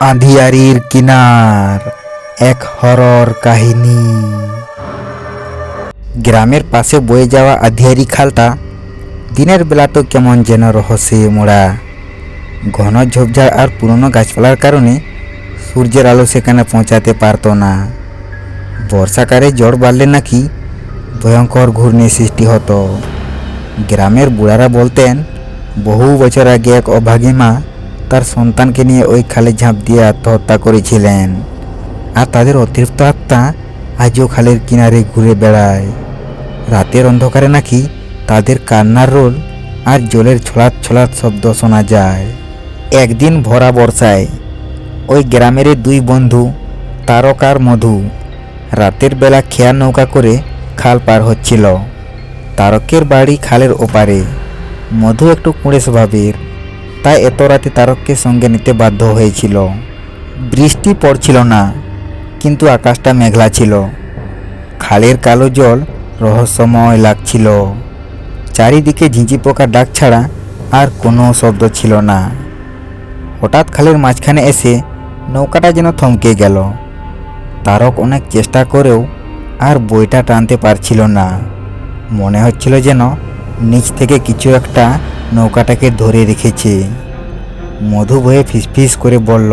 আঁধিয়ারির কিনার, এক হরর কাহিনী। গ্রামের পাশে বয়ে যাওয়া আধিয়ারি খালটা দিনের বেলা তো কেমন যেন রহস্যে মোড়া। ঘন ঝোপঝাড় আর পুরনো গাছপালার কারণে সূর্যের আলো সেখানে পৌঁছাতে পারতো না। বর্ষাকালে জ্বর বাড়লে নাকি ভয়ঙ্কর ঘূর্ণি সৃষ্টি হতো। গ্রামের বুড়ারা বলতেন, বহু বছর আগে এক অভাগী মা তার সন্তানকে নিয়ে ওই খালে ঝাঁপ দিয়ে আত্মহত্যা করেছিলেন। আর তাদের অতিরিক্ত আত্মা আজও খালের কিনারে ঘুরে বেড়ায়। রাতের অন্ধকারে নাকি তাদের কান্নার রোল আর জলের ছলাৎ ছলাৎ শব্দ শোনা যায়। একদিন ভরা বর্ষায় ওই গ্রামের দুই বন্ধু তারকার মধু, রাতের বেলা খেয়া নৌকা করে খাল পার হচ্ছিল। তারকের বাড়ি খালের ওপারে। মধু একটু কুঁড়ে স্বভাবের। তাই এত রাতে তারককে সঙ্গে নিতে বাধ্য হয়েছিল। বৃষ্টি পড়ছিল না, কিন্তু আকাশটা মেঘলা ছিল। খালের কালো জল রহস্যময় লাগছিল। চারিদিকে ঝিঁঝি পোকার ডাক ছাড়া আর কোনো শব্দ ছিল না। হঠাৎ খালের মাঝখানে এসে নৌকাটা যেন থমকে গেল। তারক অনেক চেষ্টা করেও আর বইটা টানতে পারছিল না। মনে হচ্ছিল যেন নিচ থেকে কিছু একটা নৌকাটাকে ধরে রেখেছে। মধু বয়ে ফিসফিস করে বলল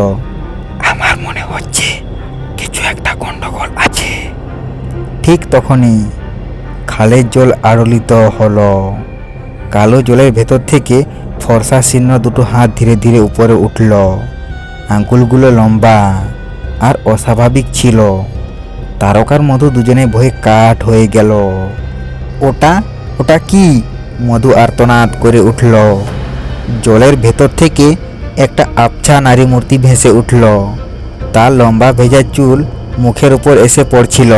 আমার মনে হচ্ছে কিছু একটা গন্ডগোল আছে। ঠিক তখনই খালের জল আড়লিত হলো। কালো জলের ভেতর থেকে ফর্সা শীর্ণ দুটো হাত ধীরে ধীরে উপরে উঠল। আঙ্গুলগুলো লম্বা আর অস্বাভাবিক ছিল। তারকার মধু দুজনে ভয়ে কাঠ হয়ে গেল। ওটা? ওটা কি? মধু আর্তনাদ করে উঠল। জলের ভেতর থেকে একটা আবছা নারী মূর্তি ভেসে উঠল। তার লম্বা ভেজা চুল মুখের উপর এসে পড়ছিল,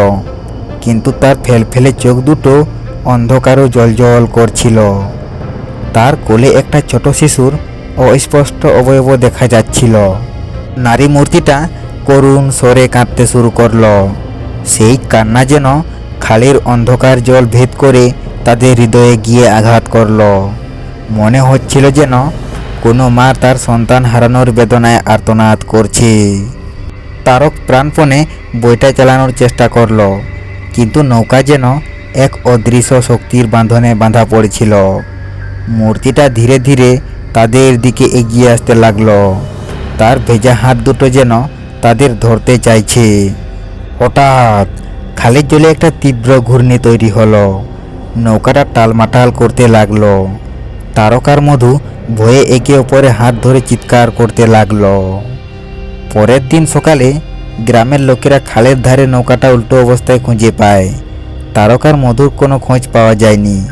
কিন্তু তার ফেলফেলে চোখ দুটো অন্ধকারও জলজল করছিল। তার কোলে একটা ছোট শিশুর অস্পষ্ট অবয়ব দেখা যাচ্ছিল। নারী মূর্তিটা করুণ স্বরে কাঁদতে শুরু করল। সেই কান্না যেন খালের অন্ধকার জল ভেদ করে তাদের হৃদয়ে গিয়ে আঘাত করল। মনে হচ্ছিল যেন কোনো মা তার সন্তান হারানোর বেদনায় আর্তনাদ করছে। তারক প্রাণপণে বইটা চালানোর চেষ্টা করল, কিন্তু নৌকা যেন এক অদৃশ্য শক্তির বাঁধনে বাঁধা পড়েছিল। মূর্তিটা ধীরে ধীরে তাদের দিকে এগিয়ে আসতে লাগল। তার ভেজা হাত দুটো যেন তাদের ধরতে চাইছে। হঠাৎ খালের জলে একটা তীব্র ঘূর্ণি তৈরি হলো। নৌকাটা টালমাটাল করতে লাগল। তারকার মধু ভয়ে একে অপরে হাত ধরে চিৎকার করতে লাগল। পরের দিন সকালে গ্রামের লোকেরা খালের ধারে নৌকাটা উল্টো অবস্থায় খুঁজে পায়। তারকার মধুর কোনো খোঁজ পাওয়া যায়নি।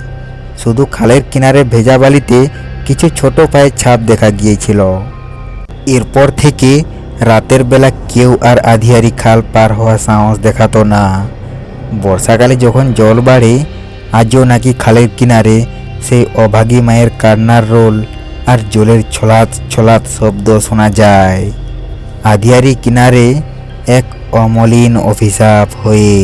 শুধু খালের কিনারে ভেজা বালিতে কিছু ছোট পায়ের ছাপ দেখা গিয়েছিল। এরপর থেকে রাতের বেলা কেউ আর আধিয়ারি খাল পার হওয়ার সাহস দেখাতো না। বর্ষাকালে যখন জল বাড়ে আজও নাকি খালের কিনারে সেই অভাগী মায়ের কান্নার রোল আর জলের ছলাৎ ছলাৎ শব্দ শোনা যায়। আধিয়ারি কিনারে এক অমলিন অভিশাপ হয়ে